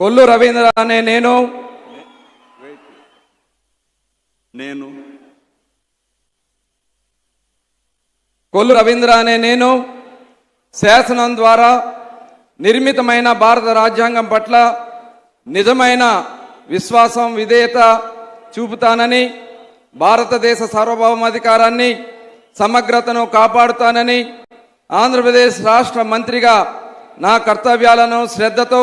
కొల్లు రవీంద్ర అనే నేను. నేను. కొల్లు రవీంద్ర అనే నేను. శాసనం ద్వారా నిర్మితమైన భారత రాజ్యాంగం పట్ల నిజమైన విశ్వాసం విధేయత చూపుతానని భారతదేశ సార్వభౌమాధికారాన్ని సమగ్రతను కాపాడుతానని ఆంధ్రప్రదేశ్ రాష్ట్ర మంత్రిగా నా కర్తవ్యాలను శ్రద్ధతో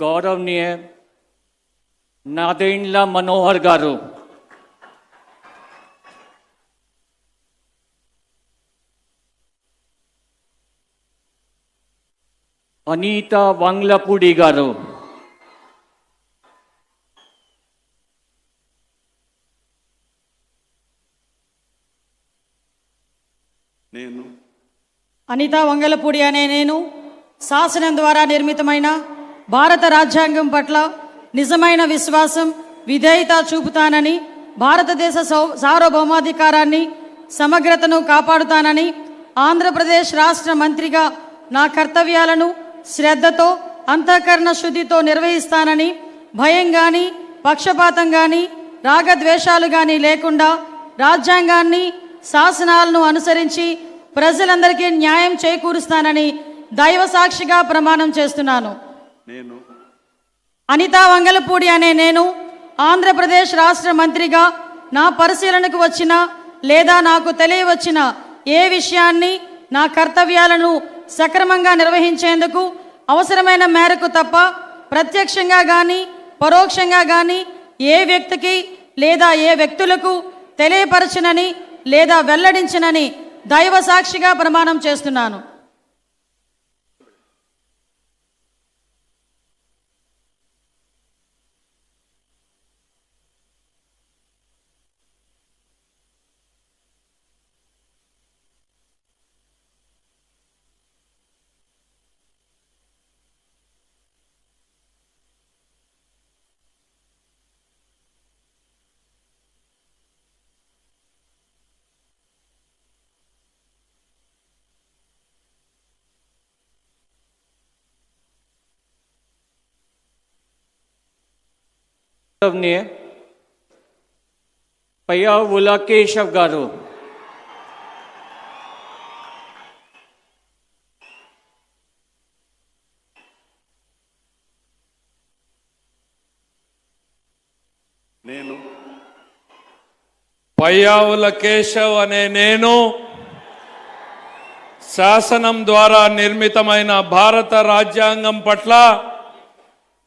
గౌరవనీయ నాదేండ్ల మనోహర్ గారు. అనీత వంగ్లపూడి గారు. నేను అనిత వంగలపూడి అనే నేను శాసనం ద్వారా నిర్మితమైన భారత రాజ్యాంగం పట్ల నిజమైన విశ్వాసం విధేయత చూపుతానని భారతదేశ సౌ- సార్వభౌమాధికారాన్ని సమగ్రతను కాపాడుతానని ఆంధ్రప్రదేశ్ రాష్ట్ర మంత్రిగా నా కర్తవ్యాలను శ్రద్ధతో అంతఃకరణ శుద్ధితో నిర్వహిస్తానని భయం కానీ పక్షపాతం కానీ రాగద్వేషాలు కానీ లేకుండా రాజ్యాంగాన్ని శాసనాలను అనుసరించి ప్రజలందరికీ న్యాయం చేకూరుస్తానని దైవ సాక్షిగా ప్రమాణం చేస్తున్నాను. నేను అనితా వంగలపూడి అనే నేను ఆంధ్రప్రదేశ్ రాష్ట్ర మంత్రిగా నా పరిశీలనకు వచ్చిన లేదా నాకు తెలియవచ్చిన ఏ విషయాన్ని నా కర్తవ్యాలను సక్రమంగా నిర్వహించేందుకు అవసరమైన మేరకు తప్ప ప్రత్యక్షంగా కానీ పరోక్షంగా కానీ ఏ వ్యక్తికి లేదా ఏ వ్యక్తులకు తెలియపరచనని లేదా వెల్లడించనని దైవ సాక్షిగా ప్రమాణం చేస్తున్నాను. గౌరవనీయ పయ్యావుల కేశవ్ గారు నేను పయ్యావుల కేశవ్ అనే నేను శాసనం ద్వారా నిర్మితమైన భారత రాజ్యాంగం పట్ల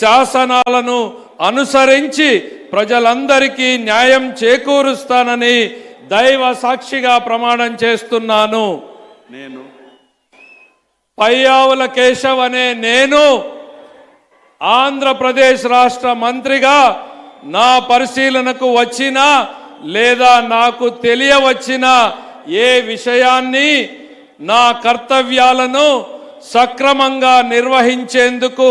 శాసనాలను అనుసరించి ప్రజలందరికీ న్యాయం చేకూరుస్తానని దైవ సాక్షిగా ప్రమాణం చేస్తున్నాను. నేను పయ్యావుల కేశవ్ అనే నేను ఆంధ్రప్రదేశ్ రాష్ట్ర మంత్రిగా నా పరిశీలనకు వచ్చిన లేదా నాకు తెలియవచ్చిన ఏ విషయాన్ని నా కర్తవ్యాలను సక్రమంగా నిర్వహించేందుకు